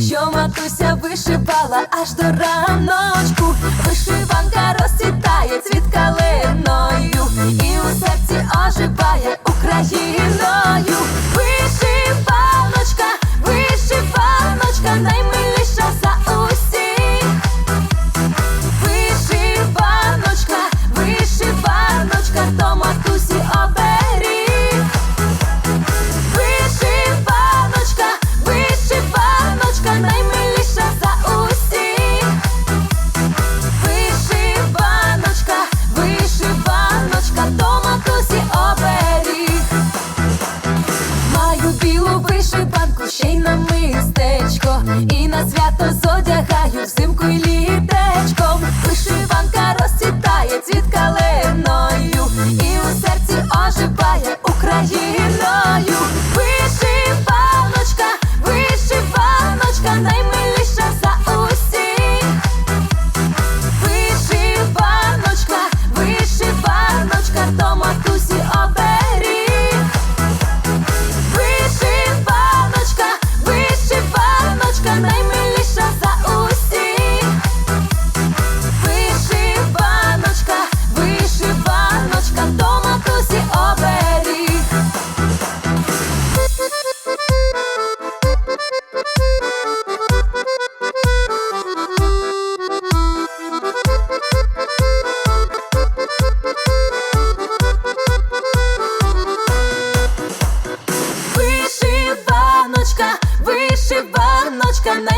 що матуся вишивала аж до раночку. Вишиванка розцвітає цвіт калиною і у серці оживає україною. на свято. Tonight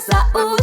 Casa Uva.